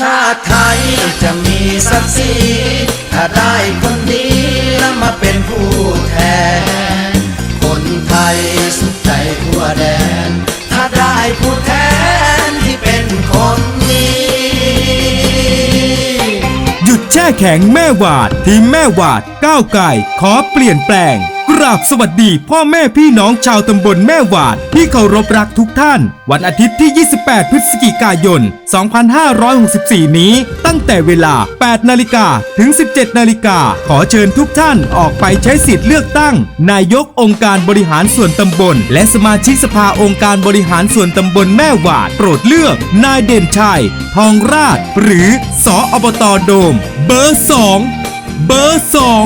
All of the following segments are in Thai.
ชาติไทยจะมีศักดิ์ศรีถ้าได้คนดีแล้วมาเป็นผู้แทน คนไทยสุขใจทั่วแดน ถ้าได้ผู้แทนที่เป็นคนดีหยุดแช่แข็งแม่วาดทีมแม่วาดก้าวไก่ขอเปลี่ยนแปลง กราบสวัสดีพ่อแม่พี่น้องชาวตำบลแม่หวาดที่เคารพรักทุกท่าน วันอาทิตย์ที่ 28 พฤศจิกายน 2564 นี้ ตั้งแต่เวลา 8 นาฬิกาถึง 17 นาฬิกา ขอเชิญทุกท่านออกไปใช้สิทธิ์เลือกตั้ง นายกองค์การบริหารส่วนตำบล และสมาชิกสภาองค์การบริหารส่วนตำบลแม่หวาด โปรดเลือก นายเด่นชัย ทองราช หรือสออบตโดม เบอร์สองเบอร์สอง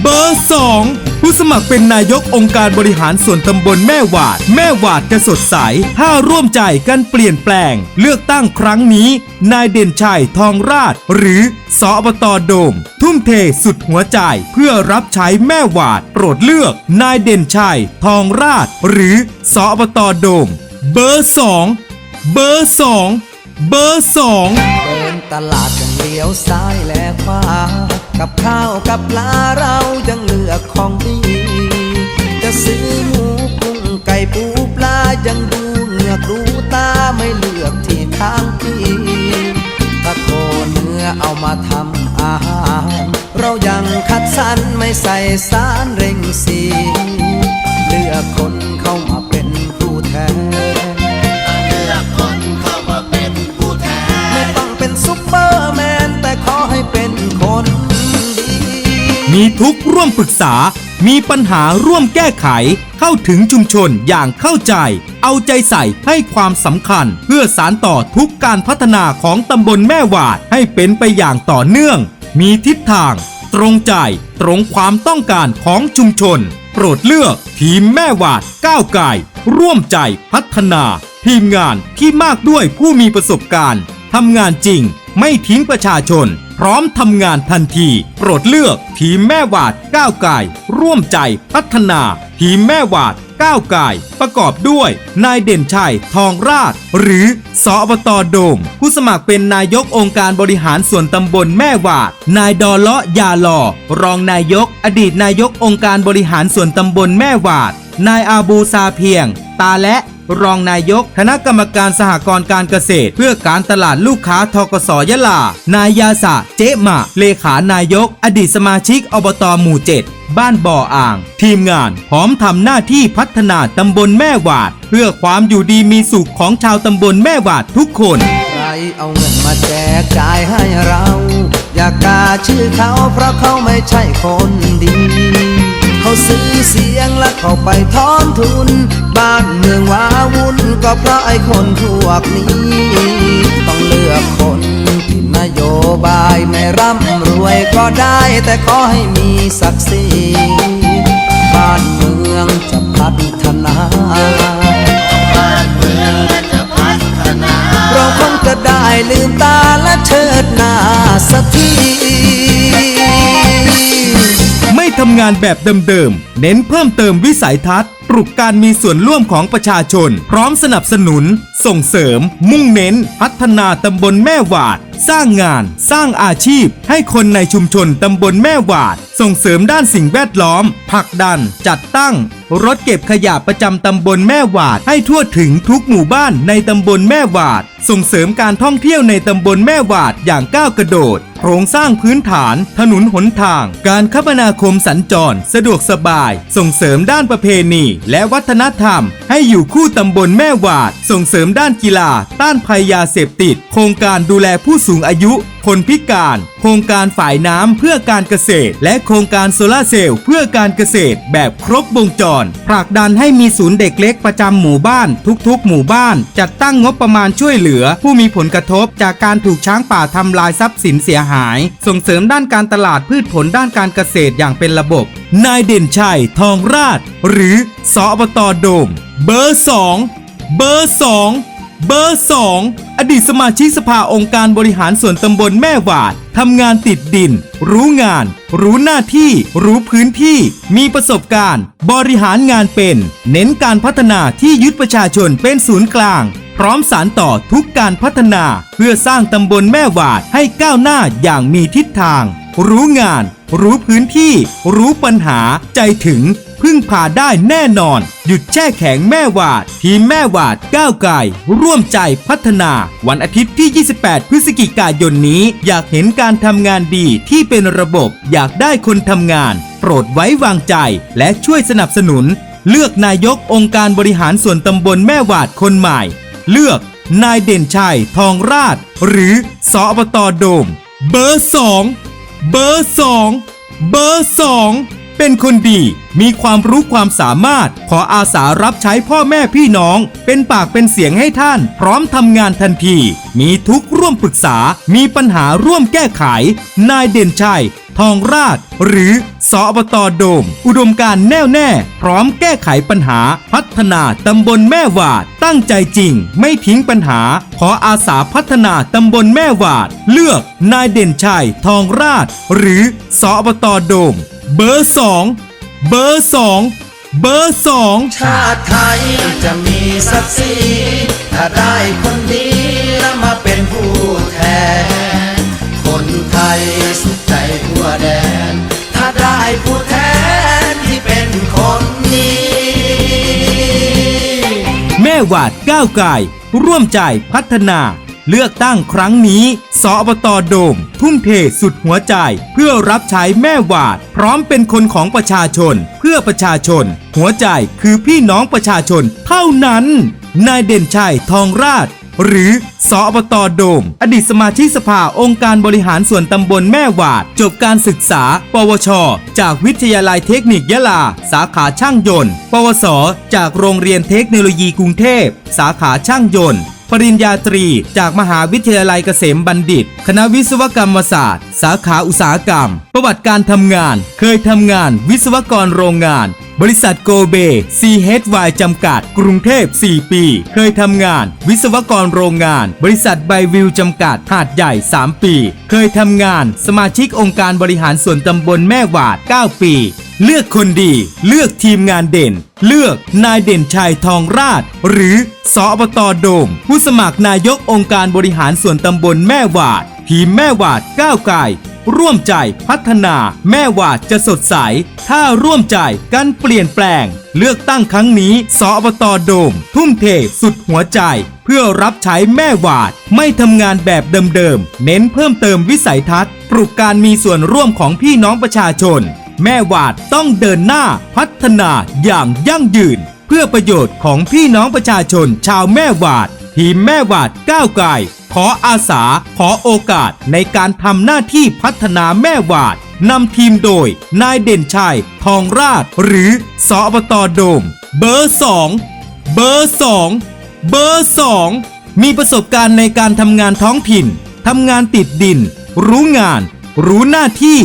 เบอร์สอง ผู้สมัครเป็นนายกองค์การบริหารส่วนตำบลแม่หวาด แม่หวาดจะสดใสถ้าร่วมใจกันเปลี่ยนแปลง เลือกตั้งครั้งนี้ นายเด่นชัยทองราช หรือสอบตโดม ทุ่มเทสุดหัวใจเพื่อรับใช้แม่หวาด โปรดเลือก นายเด่นชัยทองราช หรือสอบตโดม เบอร์สองเบอร์สองเบอร์สองเดินตลาดยังเลี้ยวซ้ายและขวากับข้าวกับปลาเรา มาทำอาหาร เรายังคัดสรรไม่ใส่สารเร่งสีเลือกคนเข้ามาเป็นผู้แทนเลือกคนเข้ามาเป็นผู้แทน ไม่ต้องเป็นซุปเปอร์แมน แต่ขอให้เป็นคนดี มีทุกข์ร่วมปรึกษา มีปัญหาร่วมแก้ไข เข้าถึงชุมชนอย่างเข้าใจ เอาใจใส่ให้ความสำคัญ เพื่อสารต่อทุกการพัฒนาของตำบลแม่หวาดให้เป็นไปอย่างต่อเนื่อง มีทิศทาง ตรงใจ ตรงความต้องการของชุมชน โปรดเลือกทีมแม่หวาดก้าวไก่ร่วมใจพัฒนา ทีมงานที่มากด้วยผู้มีประสบการณ์ทำงานจริง ไม่ทิ้งประชาชน พร้อมทำงานทันที โปรดเลือกทีมแม่หวาดก้าวไก่ร่วมใจพัฒนา ทีมแม่หวาด ก้าวไก่ประกอบด้วย นายเด่นชัย ทองราช หรือสอบตโดม ผู้สมัครเป็นนายกองค์การบริหารส่วนตำบลแม่วาด นายดอเลาะยาลอ รองนายก อดีตนายกองค์การบริหารส่วนตำบลแม่วาด นายอาบูซาเพียง ตาและ รองนายก คณะกรรมการสหกรณ์การเกษตร เพื่อการตลาดลูกค้าทกสยะลา นายยาสะเจ๊มะ เลขานายก อดีตสมาชิกอบตหมู่เจ็ดบ้านบ่ออ่าง ทีมงานพร้อมทำหน้าที่พัฒนาตำบลแม่หวาด เพื่อความอยู่ดีมีสุขของชาวตำบลแม่หวาดทุกคนใครเอาเงินมาแจกจ่ายให้เรา อย่ากาชื่อเขาเพราะเขาไม่ใช่คนดี เขาซื้อเสียงและเขาไปทอนทุน บ้านเมืองว้าวุ่นก็เพราะไอ้คนพวกนี้ ต้องเลือกคนที่นโยบายไม่ร่ำรวยก็ได้ แต่ขอให้มีศักดิ์ศรีบ้านเมืองจะพัฒนาเราคงจะได้ลืมตาและเชิดหน้าสักที ไม่ทำงานแบบเดิมๆ เน้นเพิ่มเติมวิสัยทัศน์ ปลุกการมีส่วนร่วมของประชาชน พร้อมสนับสนุน ส่งเสริม มุ่งเน้น พัฒนาตำบลแม่หวาด สร้างงาน สร้างอาชีพ ให้คนในชุมชนตำบลแม่หวาด ส่งเสริมด้านสิ่งแวดล้อมผลักดัน จัดตั้ง รถเก็บขยะประจำตำบลแม่หวาด ให้ทั่วถึงทุกหมู่บ้านในตำบลแม่หวาด ส่งเสริมการท่องเที่ยวในตำบลแม่หวาดอย่างก้าวกระโดดโครงสร้างพื้นฐาน ถนนหนทาง การคมนาคมสัญจร สะดวกสบาย ส่งเสริมด้านประเพณี และวัฒนธรรม ให้อยู่คู่ตำบลแม่วาด ส่งเสริมด้านกีฬา ต้านภัยยาเสพติด โครงการดูแลผู้สูงอายุคนพิการ โครงการฝ่ายน้ำเพื่อการเกษตร และโครงการโซลาเซลล์เพื่อการเกษตร แบบครบวงจร ผลักดันให้มีศูนย์เด็กเล็กประจำหมู่บ้าน ทุกๆ หมู่บ้าน จัดตั้งงบประมาณช่วยเหลือ ผู้มีผลกระทบจากการถูกช้างป่าทำลายทรัพย์สินเสียหาย ส่งเสริมด้านการตลาดพืชผลด้านการเกษตรอย่างเป็นระบบ นายเด่นชัยทองราช หรือสอบตโดม เบอร์สองเบอร์สองเบอร์สองอดีตสมาชิกสภาองค์การบริหารส่วนตำบลแม่หวาดทำงานติดดิน รู้งาน รู้หน้าที่ รู้พื้นที่ มีประสบการณ์ บริหารงานเป็น เน้นการพัฒนาที่ยึดประชาชนเป็นศูนย์กลาง พร้อมสารต่อทุกการพัฒนา เพื่อสร้างตำบลแม่วาดให้ก้าวหน้าอย่างมีทิศทาง รู้งาน รู้พื้นที่ รู้ปัญหา ใจถึง พึ่งพาได้แน่นอน หยุดแช่แข็งแม่วาด ทีมแม่วาดก้าวไกลร่วมใจพัฒนา วันอาทิตย์ที่ 28 พฤศจิกายนนี้ อยากเห็นการทำงานดีที่เป็นระบบ อยากได้คนทำงาน โปรดไว้วางใจ และช่วยสนับสนุน เลือกนายกองค์การบริหารส่วนตำบลแม่วาดคนใหม่ เลือกนายเด่นชัยทองราช หรือสอบตโดม เบอร์สองเบอร์สองเบอร์สองเป็นคนดีมีความรู้ความสามารถ ขออาสารับใช้พ่อแม่พี่น้อง เป็นปากเป็นเสียงให้ท่าน พร้อมทำงานทันที มีทุกร่วมปรึกษา มีปัญหาร่วมแก้ไข นายเด่นชัย ทองราช หรือ สอบตโดม อุดมการแน่วแน่ พร้อมแก้ไขปัญหา พัฒนาตำบลแม่วาด ตั้งใจจริง ไม่ทิ้งปัญหา ขออาสาพัฒนาตำบลแม่วาด เลือกนายเด่นชัยทองราช หรือสอบตโดม เบอร์สองเบอร์สองเบอร์สองชาติไทยจะมีศักดิ์ศรีถ้าได้คนดีแล้วมาเป็นผู้แทน คนไทยสุขใจทั่วแดน ผู้แทนที่เป็นคนดีแม่วาดก้าวไกลร่วมใจพัฒนา เลือกตั้งครั้งนี้ สอบตโดม ทุ่มเทสุดหัวใจ เพื่อรับใช้แม่วาด พร้อมเป็นคนของประชาชน เพื่อประชาชน หัวใจคือพี่น้องประชาชนเท่านั้น นายเด่นชัยทองราช หรือสอบตโดม อดีตสมาชิกสภาองค์การบริหารส่วนตำบลแม่วาด จบการศึกษา ปวช จากวิทยาลัยเทคนิคยะลา สาขาช่างยนต์ ปวส จากโรงเรียนเทคโนโลยีกรุงเทพ สาขาช่างยนต์ ปริญญาตรี จากมหาวิทยาลัยเกษมบัณฑิต คณะวิศวกรรมศาสตร์ สาขาอุตสาหกรรม ประวัติการทำงาน เคยทำงานวิศวกรโรงงาน บริษัทโกเบ CHY จำกัด กรุงเทพ 4 ปี เคยทำงาน วิศวกรโรงงาน บริษัทไบวิวจำกัด หาดใหญ่ 3 ปี เคยทำงาน สมาชิกองค์การบริหารส่วนตำบลแม่วาด 9 ปี เลือกคนดี เลือกทีมงานเด่น เลือกนายเด่นชัยทองราช หรือสอบตอโดม ผู้สมัครนายกองค์การบริหารส่วนตำบลแม่วาด ทีมแม่วาดก้าวไกลร่วมใจพัฒนา แม่วาดจะสดใส ถ้าร่วมใจกันเปลี่ยนแปลง เลือกตั้งครั้งนี้สอบตอโดม ทุ่มเทสุดหัวใจ เพื่อรับใช้แม่วาด ไม่ทำงานแบบเดิมๆเน้นเพิ่มเติมวิสัยทัศน์ ปลุกการมีส่วนร่วมของพี่น้องประชาชน แม่วาดต้องเดินหน้าพัฒนาอย่างยั่งยืน เพื่อประโยชน์ของพี่น้องประชาชนชาวแม่วาด ทีมแม่วาดก้าวไกลขออาสาขอโอกาสในการทำหน้าที่พัฒนาแม่วาดนำทีมโดย นายเด่นชัย ทองราช หรือสอบตโดม เบอร์สองเบอร์สองเบอร์สองมีประสบการณ์ในการทำงานท้องถิ่นทำงานติดดิน รู้งาน รู้หน้าที่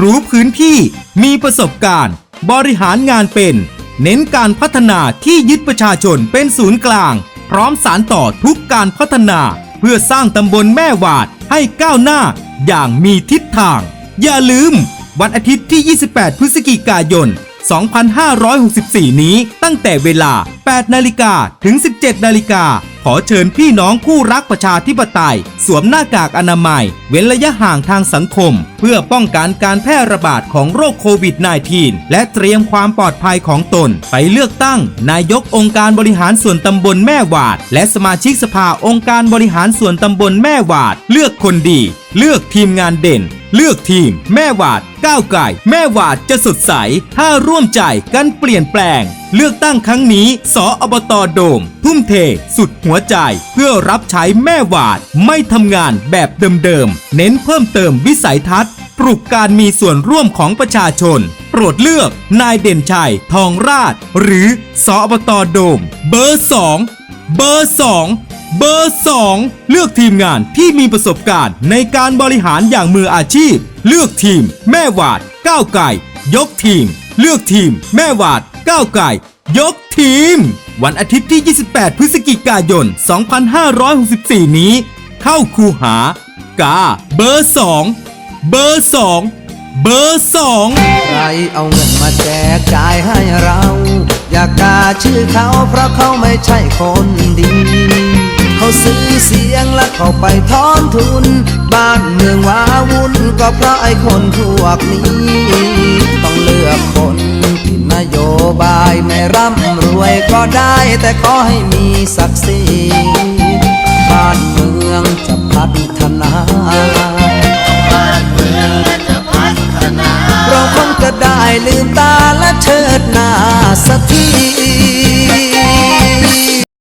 รู้พื้นที่ มีประสบการณ์ บริหารงานเป็น เน้นการพัฒนาที่ยึดประชาชนเป็นศูนย์กลาง พร้อมสารต่อทุกการพัฒนา เพื่อสร้างตำบลแม่วาดให้ก้าวหน้า อย่างมีทิศทาง อย่าลืม วันอาทิตย์ที่ 28 พฤศจิกายน 2564 นี้ตั้งแต่เวลา 8 นาฬิกาถึง 17 นาฬิกา ขอเชิญพี่น้องคู่รักประชาธิปไตย สวมหน้ากากอนามัย เว้นระยะห่างทางสังคม เพื่อป้องกันการแพร่ระบาดของโรคโควิด -19 และเตรียมความปลอดภัยของตน ไปเลือกตั้ง นายกองค์การบริหารส่วนตำบลแม่วาด และสมาชิกสภาองค์การบริหารส่วนตำบลแม่วาด เลือกคนดี เลือกทีมงานเด่น เลือกทีม แม่วาดก้าวไก่แม่วาดจะสดใส ถ้าร่วมใจกันเปลี่ยนแปลง เลือกตั้งครั้งนี้ สออบตโดม ทุ่มเท สุดหัวใจ เพื่อรับใช้แม่วาดไม่ทำงานแบบเดิมๆ เน้นเพิ่มเติมวิสัยทัศน์ ปลุกการมีส่วนร่วมของประชาชน โปรดเลือกนายเด่นชัย ทองราช หรือสอบตโดม เบอร์สองเบอร์สอง เบอร์สองเลือกทีมงานที่มีประสบการณ์ในการบริหารอย่างมืออาชีพ เลือกทีม แม่วาด ก้าวไก่ ยกทีม เลือกทีม แม่วาด ก้าวไก่ ยกทีม วันอาทิตย์ที่ 28 พฤศจิกายน 2564 นี้ เข้าคูหากาเบอร์สองเบอร์สองเบอร์สองใครเอาเงินมาแจกจ่ายให้เรา อย่ากกาชื่อเขาเพราะเขาไม่ใช่คนดี เขาซื้อเสียงและเขาไปทอนทุน บ้านเมืองว้าวุ่นก็เพราะไอ้คนพวกนี้ ต้องเลือกคนที่นโยบายไม่ร่ำรวยก็ได้ แต่ขอให้มีศักดิ์ศรีบ้านเมืองจะพัฒนาเราคงจะได้ลืมตาและเชิดหน้าสักที